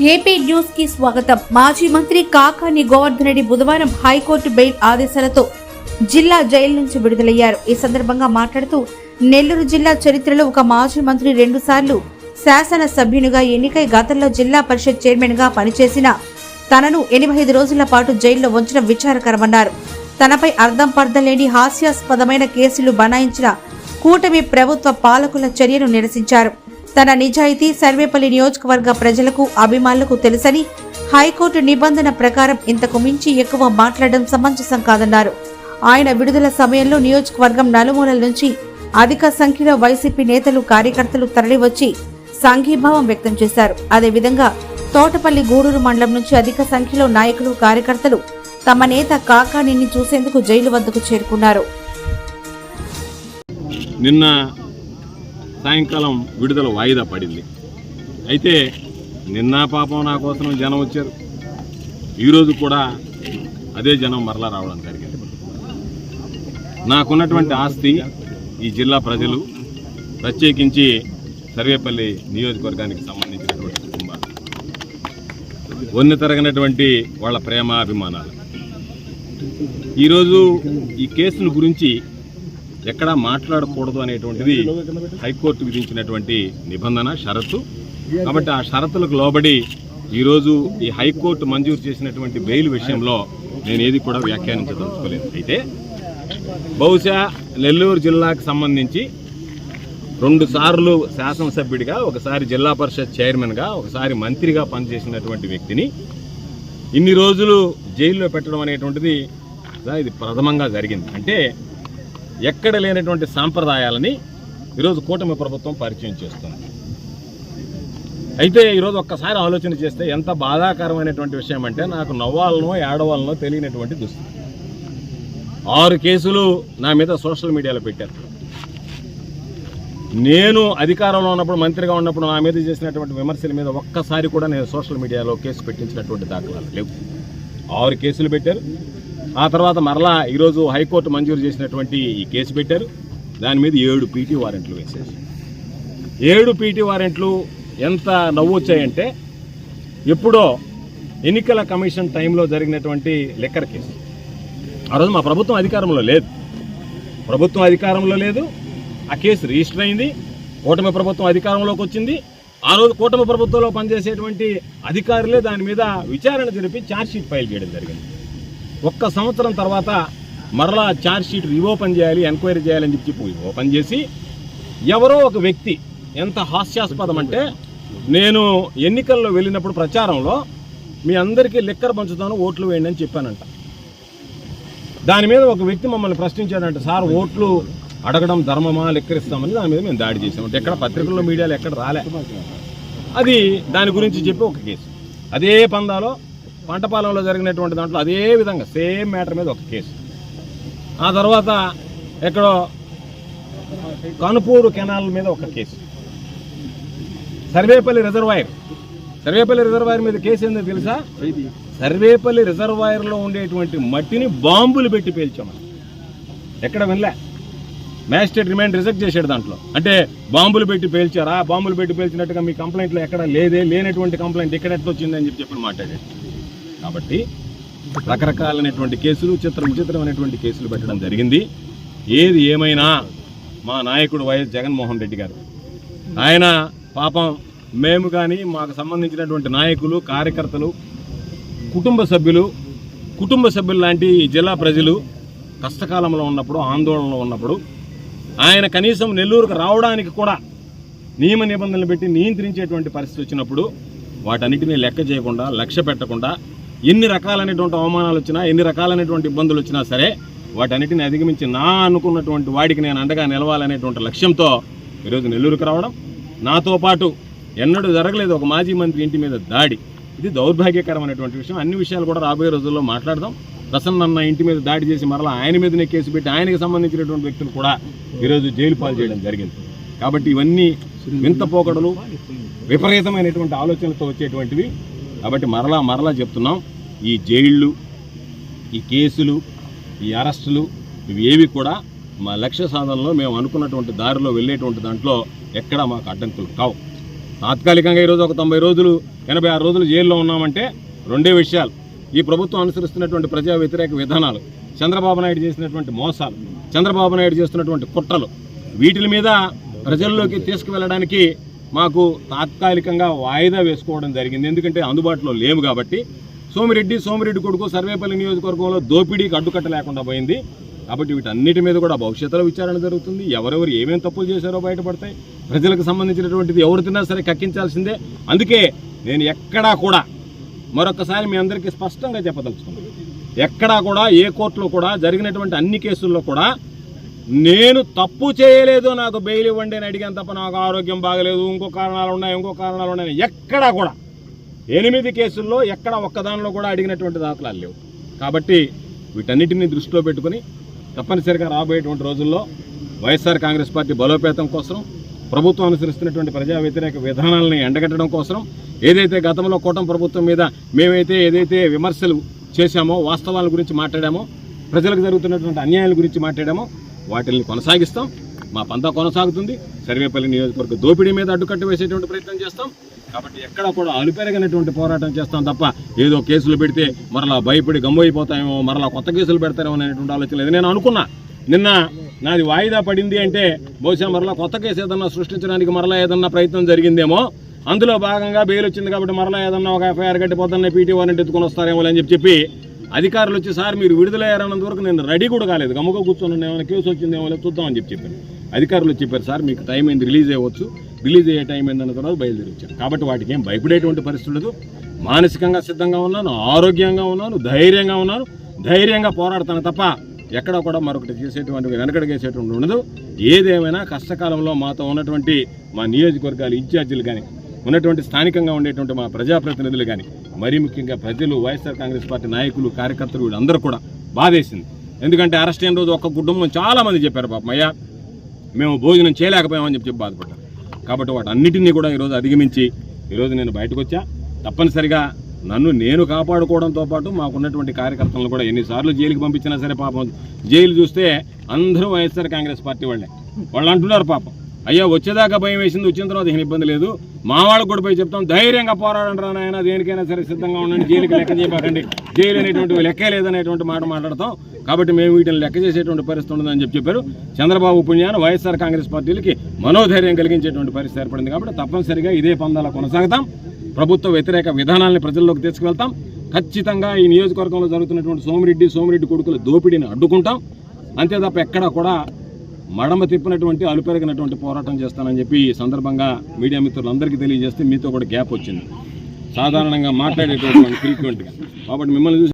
AP న్యూస్కి స్వాగతం. మాజీ మంత్రి కాకాని గోవర్ధన్ రెడ్డి బుధవారం హైకోర్టు బెయిల్ ఆదేశాలతో జిల్లా జైలు నుంచి విడుదలయ్యారు. ఈ సందర్భంగా మాట్లాడుతూ నెల్లూరు జిల్లా చరిత్రలో ఒక మాజీ మంత్రి రెండుసార్లు శాసన సభ్యునిగా ఎన్నికై గతంలో జిల్లా పరిషత్ చైర్మన్గా పనిచేసిన తనను ఎనభై ఐదు రోజుల పాటు జైల్లో ఉంచడం విచారకరమన్నారు. తనపై అర్థం పర్థం లేని హాస్యాస్పదమైన కేసులు బనాయించిన కూటమి ప్రభుత్వ పాలకుల చర్యను నిరసించారు. తన నిజాయితీ సర్వేపల్లి నియోజకవర్గ ప్రజలకు అభిమానులకు తెలుసని హైకోర్టు నిబంధన ప్రకారం ఇంతకు మించి ఎక్కువ మాట్లాడడం సమంజసం కాదన్నారు. ఆయన విడుదల సమయంలో నియోజకవర్గం నలుమూలల నుంచి అధిక సంఖ్యలో వైసీపీ నేతలు కార్యకర్తలు తరలివచ్చి సంఘీభావం వ్యక్తం చేశారు. అదేవిధంగా తోటపల్లి గూడూరు మండలం నుంచి అధిక సంఖ్యలో నాయకులు కార్యకర్తలు తమ నేత కాకాణిని చూసేందుకు జైలు వద్దకు చేరుకున్నారు. నిన్న సాయంకాలం విడుదల వాయిదా పడింది. అయితే నిన్న పాపం నా కోసం జనం వచ్చారు. ఈరోజు కూడా అదే జనం మరలా రావడం జరిగింది. నాకున్నటువంటి ఆస్తి ఈ జిల్లా ప్రజలు ప్రత్యేకించి సర్వేపల్లి నియోజకవర్గానికి సంబంధించినటువంటి కుటుంబాలు. వన్య తరగనటువంటి వాళ్ళ ప్రేమ అభిమానాలు ఈరోజు ఈ కేసును గురించి ఎక్కడా మాట్లాడకూడదు అనేటువంటిది హైకోర్టు విధించినటువంటి నిబంధన షరతు. కాబట్టి ఆ షరతులకు లోబడి ఈరోజు ఈ హైకోర్టు మంజూరు చేసినటువంటి బెయిల్ విషయంలో నేను ఏది కూడా వ్యాఖ్యానించదలుచుకోలేదు. అయితే బహుశా నెల్లూరు జిల్లాకు సంబంధించి రెండు సార్లు శాసనసభ్యుడిగా ఒకసారి జిల్లా పరిషత్ చైర్మన్గా ఒకసారి మంత్రిగా పనిచేసినటువంటి వ్యక్తిని ఇన్ని రోజులు జైల్లో పెట్టడం అనేటువంటిది ఇది ప్రథమంగా జరిగింది. అంటే ఎక్కడ లేనటువంటి సాంప్రదాయాలని ఈరోజు కూటమి ప్రభుత్వం పరిచయం చేస్తుంది. అయితే ఈరోజు ఒక్కసారి ఆలోచన చేస్తే ఎంత బాధాకరమైనటువంటి విషయం అంటే నాకు నవ్వాలనో ఏడవాలనో తెలియనటువంటి దుస్థితి. ఆరు కేసులు నా మీద సోషల్ మీడియాలో పెట్టారు. నేను అధికారంలో ఉన్నప్పుడు మంత్రిగా ఉన్నప్పుడు నా మీద చేసినటువంటి విమర్శల మీద ఒక్కసారి కూడా నేను సోషల్ మీడియాలో కేసు పెట్టించినటువంటి దాఖలాలు లేవు. ఆరు కేసులు పెట్టారు. ఆ తర్వాత మరలా ఈరోజు హైకోర్టు మంజూరు చేసినటువంటి ఈ కేసు పెట్టారు. దాని మీద ఏడు పీటీ వారెంట్లు వేసేసి. ఏడు పీటీ వారెంట్లు ఎంత నవ్వు వచ్చాయంటే ఎప్పుడో ఎన్నికల కమిషన్ టైంలో జరిగినటువంటి లెక్కర్ కేసు. ఆ రోజు మా ప్రభుత్వం అధికారంలో లేదు. ప్రభుత్వం అధికారంలో లేదు. ఆ కేసు రిజిస్టర్ అయింది. కూటమి ప్రభుత్వం అధికారంలోకి వచ్చింది. ఆ రోజు కూటమి ప్రభుత్వంలో పనిచేసేటువంటి అధికారులే దాని మీద విచారణ జరిపి ఛార్జ్షీట్ ఫైల్ చేయడం జరిగింది. ఒక్క సంవత్సరం తర్వాత మరలా ఛార్జ్షీట్ రీఓపెన్ చేయాలి ఎంక్వైరీ చేయాలని చెప్పి చెప్పి ఓపెన్ చేసి ఎవరో ఒక వ్యక్తి ఎంత హాస్యాస్పదం అంటే నేను ఎన్నికల్లో వెళ్ళినప్పుడు ప్రచారంలో మీ అందరికీ లెక్కర్ పంచుతాను ఓట్లు వేయండి అని చెప్పానంట. దాని మీద ఒక వ్యక్తి మమ్మల్ని ప్రశ్నించాడంట సార్ ఓట్లు అడగడం ధర్మమా లెక్కరిస్తామని దాని మీద మేము దాడి చేసాం అంటే ఎక్కడ పత్రికల్లో మీడియాలో ఎక్కడ రాలే. అది దాని గురించి చెప్పి ఒక కేసు. అదే పందాలో పంటపాలెంలో జరిగినటువంటి దాంట్లో అదే విధంగా సేమ్ మ్యాటర్ మీద ఒక కేసు. ఆ తర్వాత ఎక్కడో కనుపూరు కెనాల్ మీద ఒక case. Sarvepalli reservoir. Sarvepalli reservoir మీద కేసు ఏందో తెలుసా? సర్వేపల్లి రిజర్వాయర్లో ఉండేటువంటి మట్టిని బాంబులు పెట్టి పేల్చామని ఎక్కడ వినలే. మ్యాజిస్ట్రేట్ రిమైండ్ రిజెక్ట్ చేశాడు దాంట్లో. అంటే బాంబులు పెట్టి పేల్చారా? బాంబులు పెట్టి పేల్చినట్టుగా మీ కంప్లైంట్లో ఎక్కడ లేదే లేనటువంటి కంప్లైంట్ ఇక్కడ ఎట్లా వచ్చిందని చెప్పి చెప్పి మాట్లాడాడు. కాబట్టి రకరకాలైనటువంటి కేసులు చిత్ర విచిత్రమైనటువంటి కేసులు పెట్టడం జరిగింది. ఏది ఏమైనా మా నాయకుడు వైఎస్ జగన్మోహన్ రెడ్డి గారు. ఆయన పాపం మేము కానీ మాకు సంబంధించినటువంటి నాయకులు కార్యకర్తలు కుటుంబ సభ్యులు కుటుంబ సభ్యులు లాంటి జిల్లా ప్రజలు కష్టకాలంలో ఉన్నప్పుడు ఆందోళనలో ఉన్నప్పుడు ఆయన కనీసం నెల్లూరుకు రావడానికి కూడా నియమ నిబంధనలు పెట్టి నియంత్రించేటువంటి పరిస్థితి వచ్చినప్పుడు వాటన్నిటినీ లెక్క చేయకుండా లక్ష్య పెట్టకుండా ఎన్ని రకాలైనటువంటి అవమానాలు వచ్చినా ఎన్ని రకాలైనటువంటి ఇబ్బందులు వచ్చినా సరే వాటన్నిటిని అధిగమించి నా అనుకున్నటువంటి వాడికి నేను అండగా నిలవాలనేటువంటి లక్ష్యంతో ఈరోజు నెల్లూరుకు రావడం నాతో పాటు ఎన్నడూ జరగలేదు ఒక మాజీ మంత్రి ఇంటి మీద దాడి. ఇది దౌర్భాగ్యకరమైనటువంటి విషయం. అన్ని విషయాలు కూడా రాబోయే రోజుల్లో మాట్లాడదాం. ప్రసన్న అన్న ఇంటి మీద దాడి చేసి మరలా ఆయన మీదనే కేసు పెట్టి ఆయనకు సంబంధించినటువంటి వ్యక్తులు కూడా ఈరోజు జైలు పాలు చేయడం జరిగింది. కాబట్టి ఇవన్నీ వింత పోకడలు విపరీతమైనటువంటి ఆలోచనలతో వచ్చేటువంటివి. కాబట్టి మరలా మరలా చెప్తున్నాం ఈ జైళ్ళు ఈ కేసులు ఈ అరెస్టులు ఇవి ఏవి కూడా మా లక్ష్య సాధనలో మేము అనుకున్నటువంటి దారిలో వెళ్ళేటువంటి దాంట్లో ఎక్కడా మాకు అడ్డంకులు కావు. తాత్కాలికంగా ఈరోజు ఒక తొంభై రోజులు ఎనభై ఆరు రోజులు జైల్లో ఉన్నామంటే రెండే విషయాలు. ఈ ప్రభుత్వం అనుసరిస్తున్నటువంటి ప్రజా వ్యతిరేక విధానాలు చంద్రబాబు నాయుడు చేసినటువంటి మోసాలు చంద్రబాబు నాయుడు చేస్తున్నటువంటి కుట్రలు వీటి మీద ప్రజల్లోకి తీసుకువెళ్ళడానికి మాకు తాత్కాలికంగా వాయిదా వేసుకోవడం జరిగింది. ఎందుకంటే అందుబాటులో లేము కాబట్టి. సోమిరెడ్డి సోమిరెడ్డి కొడుకు సర్వేపల్లి నియోజకవర్గంలో దోపిడీకి అడ్డుకట్ట లేకుండా పోయింది. కాబట్టి వీటన్నిటి మీద కూడా భవిష్యత్తులో విచారణ జరుగుతుంది. ఎవరెవరు ఏమేమి తప్పులు చేశారో బయటపడతాయి. ప్రజలకు సంబంధించినటువంటిది ఎవరు తిన్నా సరే కక్కించాల్సిందే. అందుకే నేను ఎక్కడా కూడా మరొకసారి మీ అందరికీ స్పష్టంగా చెప్పదలుచుకున్నాను. ఎక్కడా కూడా ఏ కోర్టులో కూడా జరిగినటువంటి అన్ని కేసుల్లో కూడా నేను తప్పు చేయలేదు నాకు బెయిల్ ఇవ్వండి అని అడిగాను తప్ప నాకు ఆరోగ్యం బాగలేదు. ఇంకో కారణాలు ఉన్నాయి ఇంకో కారణాలు ఉన్నాయి. ఎక్కడా కూడా ఎనిమిది కేసుల్లో ఎక్కడ ఒక్కదానిలో కూడా అడిగినటువంటి దాఖలాలు లేవు. కాబట్టి వీటన్నిటిని దృష్టిలో పెట్టుకుని తప్పనిసరిగా రాబోయేటువంటి రోజుల్లో వైఎస్ఆర్ కాంగ్రెస్ పార్టీ బలోపేతం కోసం ప్రభుత్వం అనుసరిస్తున్నటువంటి ప్రజా వ్యతిరేక విధానాలని ఎండగట్టడం కోసం ఏదైతే గతంలో కూటమి ప్రభుత్వం మీద మేమైతే ఏదైతే విమర్శలు చేశామో వాస్తవాల గురించి మాట్లాడామో ప్రజలకు జరుగుతున్నటువంటి అన్యాయాల గురించి మాట్లాడామో వాటిని కొనసాగిస్తాం. మా పంతా కొనసాగుతుంది. సర్వేపల్లి నియోజకవర్గ దోపిడీ మీద అడ్డుకట్ట వేసేటువంటి ప్రయత్నం చేస్తాం. కాబట్టి ఎక్కడ కూడా అలుపెరగనటువంటి పోరాటం చేస్తాం తప్ప ఏదో కేసులు పెడితే మరలా భయపడి గమ్మైపోతామేమో మరలా కొత్త కేసులు పెడతారేమో అనేటువంటి ఆలోచన లేదు. నేను అనుకున్నా. నిన్న నాది వాయిదా పడింది అంటే బహుశా మరలా కొత్త కేసు ఏదన్నా సృష్టించడానికి మరలా ఏదన్నా ప్రయత్నం జరిగిందేమో. అందులో భాగంగా బెయిల్ వచ్చింది కాబట్టి మరలా ఏదన్నా ఒక ఎఫ్ఐఆర్ కట్టి పీటీ వారెంట్ ఎత్తుకొని వస్తారేమో అని చెప్పి చెప్పి అధికారులు వచ్చి సార్ మీరు విడుదలయ్యారన్నంత వరకు నేను రెడీ కూడా కాలేదు. గమ్ముగా కూర్చొని ఏమైనా కేసు వచ్చిందేమో లేదు చూద్దామని చెప్పి చెప్పాను అధికారులు చెప్పారు సార్ మీకు టైం అయింది రిలీజ్ అయ్యవచ్చు రిలీజ్ అయ్యే టైం అయిందన్న తర్వాత బయలుదేరి వచ్చాను కాబట్టి వాటికి ఏం భయపడేటువంటి పరిస్థితి లేదు మానసికంగా సిద్ధంగా ఉన్నాను ఆరోగ్యంగా ఉన్నాను ధైర్యంగా ఉన్నాను. ధైర్యంగా పోరాడతాను తప్ప ఎక్కడ కూడా మరొకటి చేసేటువంటి వెనకడిగేసేటువంటి ఉండదు. ఏదేమైనా కష్టకాలంలో మాతో ఉన్నటువంటి మా నియోజకవర్గాలు ఇన్ఛార్జీలు కానీ ఉన్నటువంటి స్థానికంగా ఉండేటువంటి మా ప్రజాప్రతినిధులు కానీ మరీ ముఖ్యంగా ప్రజలు వైఎస్ఆర్ కాంగ్రెస్ పార్టీ నాయకులు కార్యకర్తలు వీళ్ళందరూ కూడా బాధేసింది. ఎందుకంటే అరెస్ట్ అయిన రోజు ఒక్క కుటుంబం చాలామంది చెప్పారు పాపం అయ్యా మేము భోజనం చేయలేకపోయామని చెప్పి చెప్పి బాధపడ్డారు. కాబట్టి వాటి అన్నిటినీ కూడా ఈరోజు అధిగమించి ఈరోజు నేను బయటకు వచ్చా తప్పనిసరిగా నన్ను నేను కాపాడుకోవడంతో పాటు మాకున్నటువంటి కార్యకర్తలను కూడా ఎన్నిసార్లు జైలుకి పంపించినా సరే పాపం. జైలు చూస్తే అందరూ వైఎస్ఆర్ కాంగ్రెస్ పార్టీ వాళ్ళే. వాళ్ళు అంటున్నారు పాపం. అయ్యా వచ్చేదాకా భయం వేసింది వచ్చిన తర్వాత ఏం ఇబ్బంది లేదు. మా వాళ్ళకు కూడా పోయి చెప్తాం ధైర్యంగా పోరాడండి రా నాయన దేనికైనా సరే సిద్ధంగా ఉండండి జైలుకి లెక్క చేయబాకండి జైలు అనేటువంటి లెక్కే లేదనేటువంటి మాట మాట్లాడతాం. కాబట్టి మేము వీటిని లెక్క చేసేటువంటి పరిస్థితి ఉండదని చెప్పి చెప్పారు. చంద్రబాబు పుణ్యాన్ని వైఎస్ఆర్ కాంగ్రెస్ పార్టీలకి మనోధైర్యం కలిగించేటువంటి పరిస్థితి ఏర్పడింది కాబట్టి తప్పనిసరిగా ఇదే పందాల కొనసాగుతాం. ప్రభుత్వ వ్యతిరేక విధానాల్ని ప్రజల్లోకి తీసుకువెళ్తాం. ఖచ్చితంగా ఈ నియోజకవర్గంలో జరుగుతున్నటువంటి సోమిరెడ్డి సోమిరెడ్డి కొడుకుల దోపిడీని అడ్డుకుంటాం. అంతే తప్ప ఎక్కడా కూడా మడమ తిప్పినటువంటి అలుపెరగినటువంటి పోరాటం చేస్తానని చెప్పి ఈ సందర్భంగా మీడియా మిత్రులందరికీ తెలియజేస్తే మీతో కూడా గ్యాప్ వచ్చింది. సాధారణంగా మాట్లాడేటువంటి ఫ్రీక్వెంట్గా. కాబట్టి మిమ్మల్ని చూసి